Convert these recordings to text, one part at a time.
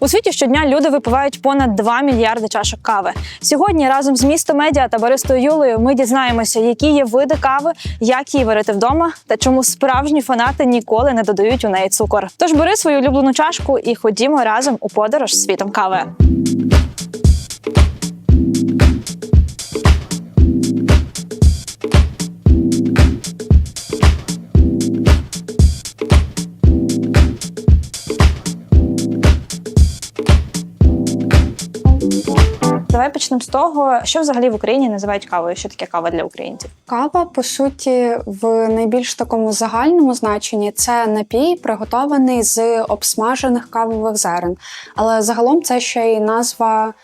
У світі щодня люди випивають понад 2 мільярди чашок кави. Сьогодні разом з місто медіа та баристою Юлею ми дізнаємося, які є види кави, як її варити вдома та чому справжні фанати ніколи не додають у неї цукор. Тож бери свою улюблену чашку і ходімо разом у подорож світом кави. Почнемо з того, що взагалі в Україні називають кавою. Що таке кава для українців? Кава, по суті, в найбільш такому загальному значенні це напій, приготований з обсмажених кавових зерен. Але загалом це ще й назва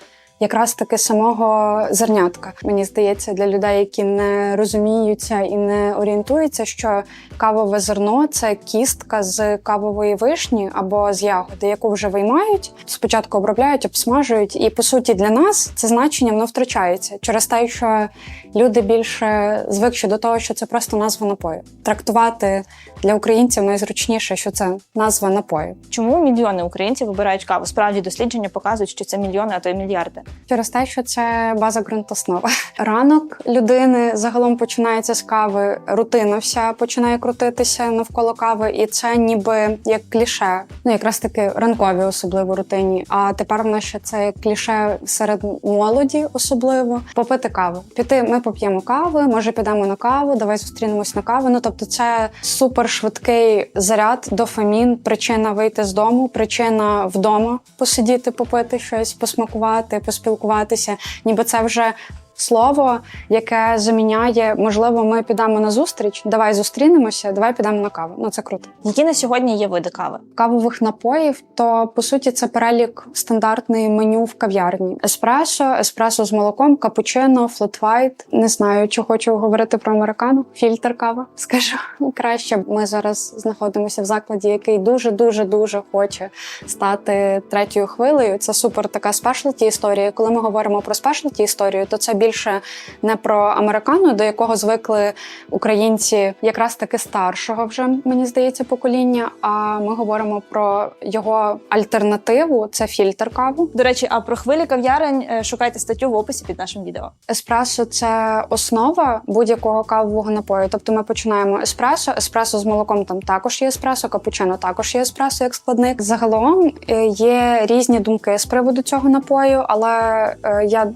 якраз таки самого зернятка. Мені здається, для людей, які не розуміються і не орієнтуються, що кавове зерно це кістка з кавової вишні або з ягоди, яку вже виймають. Спочатку обробляють, обсмажують, і по суті для нас це значення воно втрачається через те, що люди більше звикші до того, що це просто назва напою. Трактувати для українців найзручніше, що це назва напою. Чому мільйони українців вибирають каву? Справді дослідження показують, що це мільйони, а то й мільярди. Через те, що це база ґрунтоснова. Ранок людини загалом починається з кави. Рутина вся починає крутитися навколо кави, і це ніби як кліше. Ну якраз таки ранкові, особливо рутині. А тепер в нас ще це кліше серед молоді, особливо попити каву. Піти, ми поп'ємо кави, може підемо на каву, давай зустрінемось на каву. Ну тобто, це супер швидкий заряд, дофамін, причина вийти з дому, причина вдома посидіти, попити щось, посмакувати, поспілкуватися. Ніби це вже. Слово, яке заміняє, можливо, ми підемо на зустріч. Давай зустрінемося, давай підемо на каву. Ну це круто. Які на сьогодні є види кави? Кавових напоїв, то по суті це перелік стандартної меню в кав'ярні: еспресо, еспресо з молоком, капучино, флотвайт. Не знаю, чи хочу говорити про американу. Фільтр кава. Скажу краще. Ми зараз знаходимося в закладі, який дуже дуже дуже хоче стати третьою хвилею. Це супер така спешлті історія. Коли ми говоримо про спешлті історію, то це більше не про американу, до якого звикли українці, якраз таки старшого вже мені здається покоління. А ми говоримо про його альтернативу це фільтр каву. До речі, а про хвилі кав'ярень е, шукайте статтю в описі під нашим відео. Еспресо це основа будь-якого кавового напою. Тобто ми починаємо еспресо, еспресо з молоком там також є еспресо, капучино також є еспресо як складник. Загалом е, є різні думки з приводу цього напою, але е, я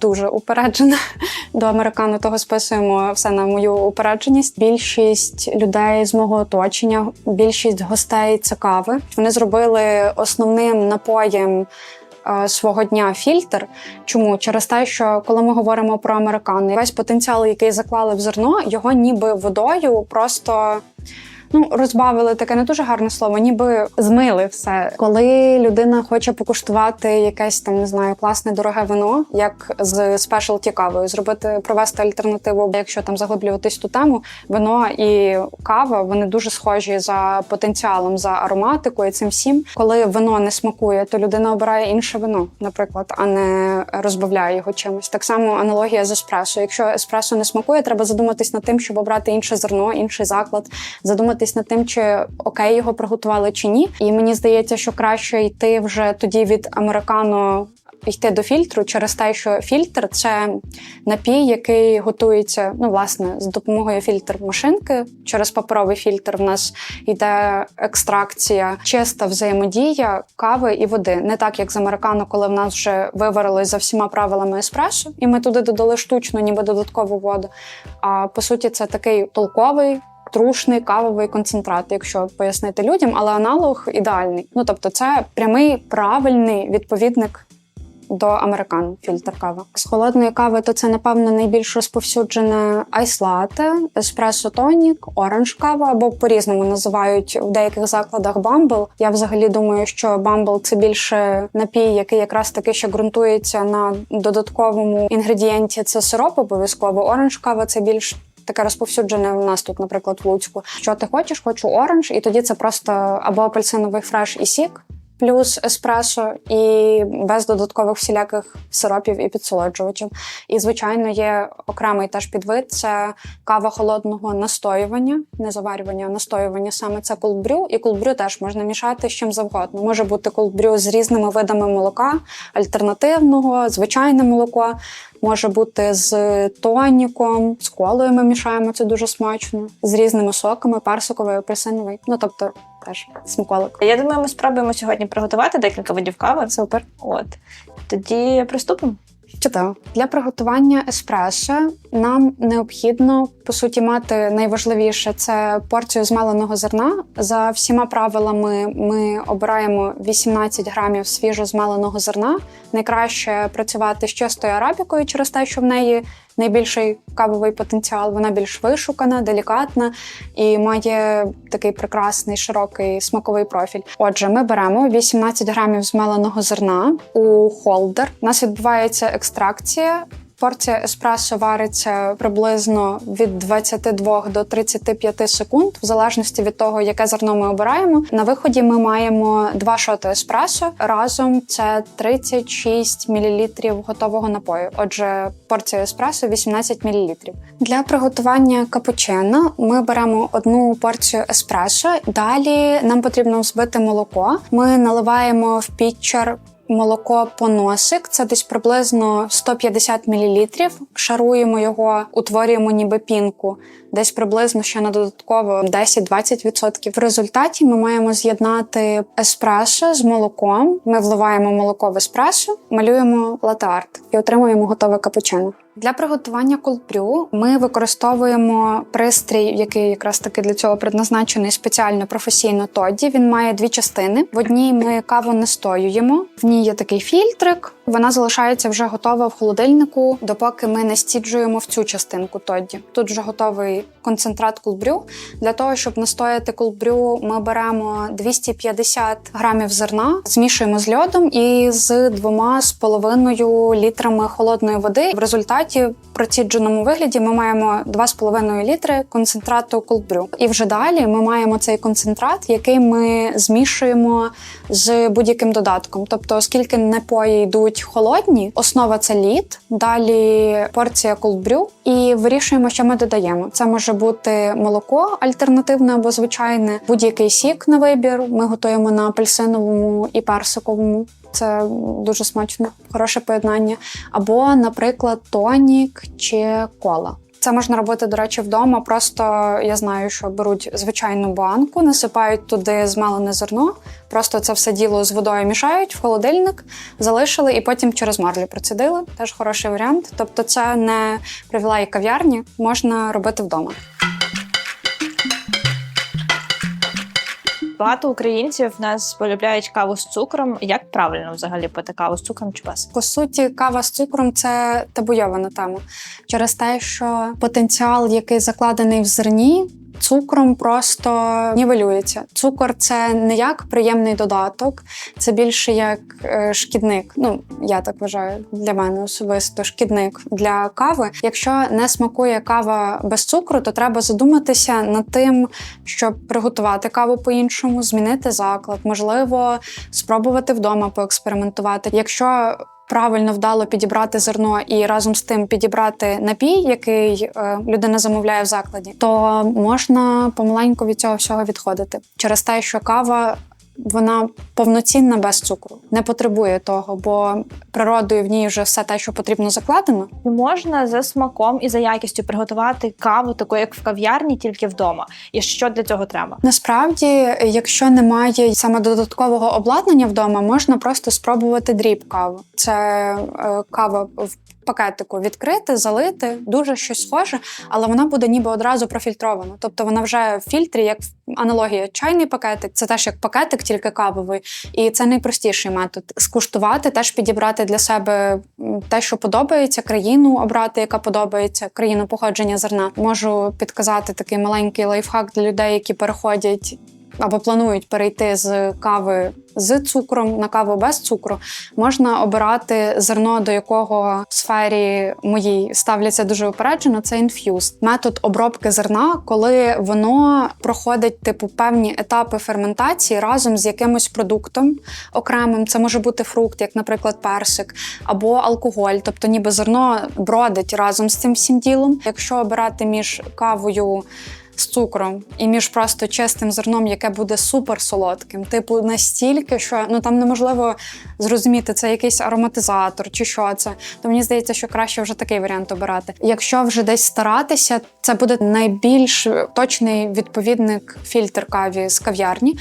дуже упереджена до американу, того списуємо все на мою упередженість. Більшість людей з мого оточення, більшість гостей це кави. Вони зробили основним напоєм. е, Свого дня фільтр. Чому? Через те, що коли ми говоримо про американо, весь потенціал, який заклали в зерно, його ніби водою просто. Ну, розбавили таке не дуже гарне слово, ніби змили все. Коли людина хоче покуштувати якесь там, не знаю, класне дороге вино, як з спешалті кавою, зробити провести альтернативу, якщо там заглиблюватись ту тему, вино і кава вони дуже схожі за потенціалом, за ароматикою. Цим всім, коли вино не смакує, то людина обирає інше вино, наприклад, а не розбавляє його чимось. Так само аналогія з еспресо. Якщо еспресо не смакує, треба задуматись над тим, щоб обрати інше зерно, інший заклад, задуматись над тим, чи окей його приготували чи ні. І мені здається, що краще йти вже тоді від американо. Йти до фільтру через те, що фільтр це напій, який готується ну власне з допомогою фільтр машинки. Через паперовий фільтр в нас йде екстракція, чиста взаємодія кави і води. Не так як з американо, коли в нас вже виварили за всіма правилами еспресо, і ми туди додали штучну, ніби додаткову воду. А по суті, це такий толковий трушний кавовий концентрат, якщо пояснити людям, але аналог ідеальний. Ну тобто, це прямий правильний відповідник. До американо фільтр кава з холодної кави, то це напевно найбільш розповсюджене айслате, еспресо тонік, оранж кава або по-різному називають в деяких закладах бамбл. Я взагалі думаю, що бамбл це більше напій, який якраз таки ще ґрунтується на додатковому інгредієнті. Це сироп обов'язково. Оранж кава це більш таке розповсюджене в нас тут, наприклад, в Луцьку. Що ти хочеш? Хочу оранж, і тоді це просто або апельсиновий фреш і сік. Плюс еспресо і без додаткових всіляких сиропів і підсолоджувачів. І, звичайно, є окремий теж підвид це кава холодного настоювання, не заварювання, а настоювання саме це колдбрю. І колдбрю теж можна мішати з чим завгодно. Може бути колдбрю з різними видами молока, альтернативного, звичайне молоко. Може бути з тоніком, з колою ми мішаємо це дуже смачно, з різними соками, персиковий, апельсиновий. Ну тобто теж смаколик. Я думаю, ми спробуємо сьогодні приготувати декілька видів кави. Супер. От тоді приступимо. Чудово. Для приготування еспресо нам необхідно по суті мати найважливіше це порцію змеленого зерна. За всіма правилами ми обираємо 18 грамів свіжо змеленого зерна. Найкраще працювати з чистою арабікою через те, що в неї найбільший кавовий потенціал. Вона більш вишукана, делікатна і має такий прекрасний широкий смаковий профіль. Отже, ми беремо 18 грамів змеленого зерна у холдер. У нас відбувається екстракція. Порція еспресо вариться приблизно від 22 до 35 секунд, в залежності від того, яке зерно ми обираємо. На виході ми маємо два шоти еспресо. Разом це 36 мл готового напою. Отже, порція еспресо 18 мл. Для приготування капучино ми беремо одну порцію еспресо. Далі нам потрібно взбити молоко. Ми наливаємо в пітчер молоко поносик, це десь приблизно 150 мл. Шаруємо його, утворюємо ніби пінку, десь приблизно ще на додатково 10-20%. В результаті ми маємо з'єднати еспресо з молоком. Ми вливаємо молоко в еспресо, малюємо латте-арт і отримуємо готове капучино. Для приготування колбрю ми використовуємо пристрій, який якраз таки для цього предназначений спеціально професійно тоді. Він має дві частини. В одній ми каву настоюємо, в ній є такий фільтрик. Вона залишається вже готова в холодильнику, допоки ми не стіджуємо в цю частинку тоді. Тут вже готовий концентрат колбрю. Для того, щоб настояти колбрю, ми беремо 250 грамів зерна, змішуємо з льодом і з двома з половиною літрами холодної води. В результаті в процідженому вигляді ми маємо 2,5 літри концентрату колбрю. І вже далі ми маємо цей концентрат, який ми змішуємо з будь-яким додатком. Тобто, оскільки напої йдуть холодні, основа це лід, далі порція колбрю, і вирішуємо, що ми додаємо. Це може бути молоко альтернативне або звичайне, будь-який сік на вибір. Ми готуємо на апельсиновому і персиковому. Це дуже смачно, хороше поєднання. Або, наприклад, тонік чи кола. Це можна робити, до речі, вдома. Просто я знаю, що беруть звичайну банку, насипають туди змелене зерно, просто це все діло з водою мішають в холодильник, залишили і потім через марлю процедили. Теж хороший варіант. Тобто, це не привілей кав'ярні, можна робити вдома. Багато українців в нас полюбляють каву з цукром. Як правильно взагалі пити каву з цукром чи без? По суті, кава з цукром це табуйована тема через те, що потенціал, який закладений в зерні. Цукром просто нівелюється. Цукор це не як приємний додаток, це більше як е, шкідник. Ну я так вважаю для мене особисто шкідник для кави. Якщо не смакує кава без цукру, то треба задуматися над тим, щоб приготувати каву по-іншому, змінити заклад, можливо, спробувати вдома поекспериментувати. Якщо правильно вдало підібрати зерно і разом з тим підібрати напій, який е, людина замовляє в закладі, то можна помаленьку від цього всього відходити через те, що кава. Вона повноцінна без цукру, не потребує того, бо природою в ній вже все те, що потрібно, закладено. І можна за смаком і за якістю приготувати каву, таку як в кав'ярні, тільки вдома. І що для цього треба? Насправді, якщо немає саме додаткового обладнання вдома, можна просто спробувати дріб каву. Це е, кава в пакетику відкрити, залити, дуже щось схоже, але вона буде ніби одразу профільтрована. Тобто вона вже в фільтрі, як аналогія чайний пакетик, це теж як пакетик, тільки кавовий. І це найпростіший метод. Скуштувати, теж підібрати для себе те, що подобається, країну обрати, яка подобається, країну походження зерна. Можу підказати такий маленький лайфхак для людей, які переходять або планують перейти з кави з цукром на каву без цукру, можна обирати зерно, до якого в сфері моїй ставляться дуже упереджено. Це інф'юз. Метод обробки зерна, коли воно проходить типу певні етапи ферментації разом з якимось продуктом окремим. Це може бути фрукт, як, наприклад, персик, або алкоголь, тобто ніби зерно бродить разом з цим всім ділом. Якщо обирати між кавою. З цукром і між просто чистим зерном, яке буде супер солодким, типу настільки, що ну там неможливо зрозуміти, це якийсь ароматизатор чи що це. То мені здається, що краще вже такий варіант обирати. Якщо вже десь старатися, це буде найбільш точний відповідник фільтр каві з кав'ярні.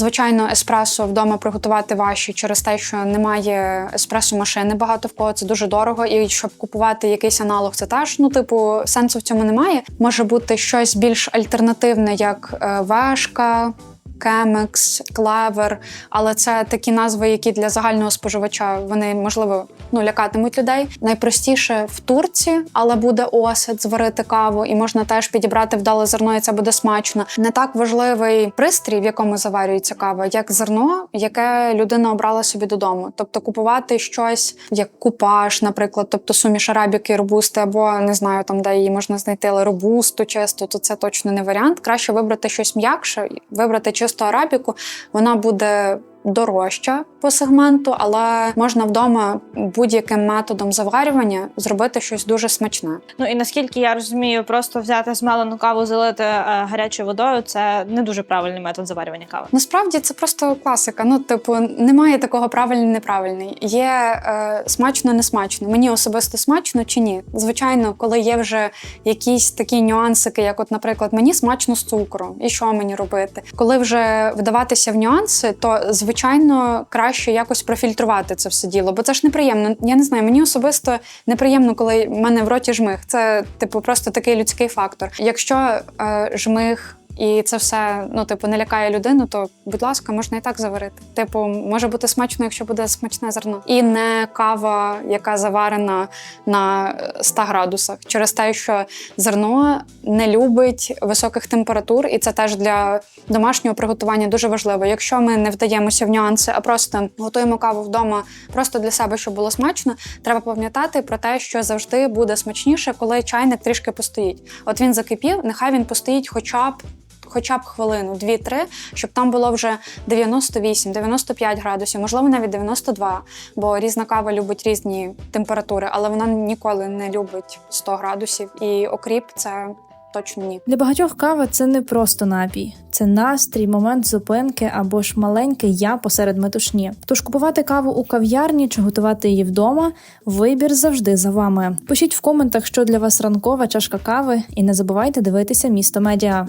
Звичайно, еспресо вдома приготувати важче через те, що немає еспресо-машини багато в кого це дуже дорого. І щоб купувати якийсь аналог, це теж ну, типу, сенсу в цьому немає. Може бути щось більш альтернативне, як е, вешка. Кемекс, клевер, але це такі назви, які для загального споживача вони можливо ну лякатимуть людей. Найпростіше в турці, але буде осад зварити каву, і можна теж підібрати вдале зерно, і це буде смачно. Не так важливий пристрій, в якому заварюється кава, як зерно, яке людина обрала собі додому. Тобто купувати щось як купаж, наприклад, тобто суміш арабіки робусти, або не знаю, там де її можна знайти, але робусту чисто, то це точно не варіант. Краще вибрати щось м'якше, вибрати чисто арабіку. Вона буде дорожча по сегменту, але можна вдома будь-яким методом заварювання зробити щось дуже смачне. Ну і наскільки я розумію, просто взяти змелену каву, залити е, гарячою водою це не дуже правильний метод заварювання кави. Насправді це просто класика. Ну, типу, немає такого правильний, неправильний. Є е, смачно, не смачно. Мені особисто смачно чи ні. Звичайно, коли є вже якісь такі нюансики, як, от, наприклад, мені смачно з цукром, і що мені робити? Коли вже вдаватися в нюанси, то звичайно краще якось профільтрувати це все діло, бо це ж неприємно. Я не знаю, мені особисто неприємно, коли в мене в роті жмих. Це типу просто такий людський фактор. Якщо е, жмих. І це все ну, типу, не лякає людину, то будь ласка, можна і так заварити. Типу, може бути смачно, якщо буде смачне зерно. І не кава, яка заварена на 100 градусах, через те, що зерно не любить високих температур, і це теж для домашнього приготування дуже важливо. Якщо ми не вдаємося в нюанси, а просто готуємо каву вдома просто для себе, щоб було смачно, треба пам'ятати про те, що завжди буде смачніше, коли чайник трішки постоїть. От він закипів, нехай він постоїть хоча б хоча б хвилину, 2-3, щоб там було вже 98-95 градусів, можливо, навіть 92, бо різна кава любить різні температури, але вона ніколи не любить 100 градусів. І окріп це точно ні. Для багатьох кава це не просто напій, це настрій, момент зупинки або ж маленьке я посеред метушні. Тож купувати каву у кав'ярні чи готувати її вдома вибір завжди за вами. Пишіть в коментах, що для вас ранкова чашка кави, і не забувайте дивитися місто медіа.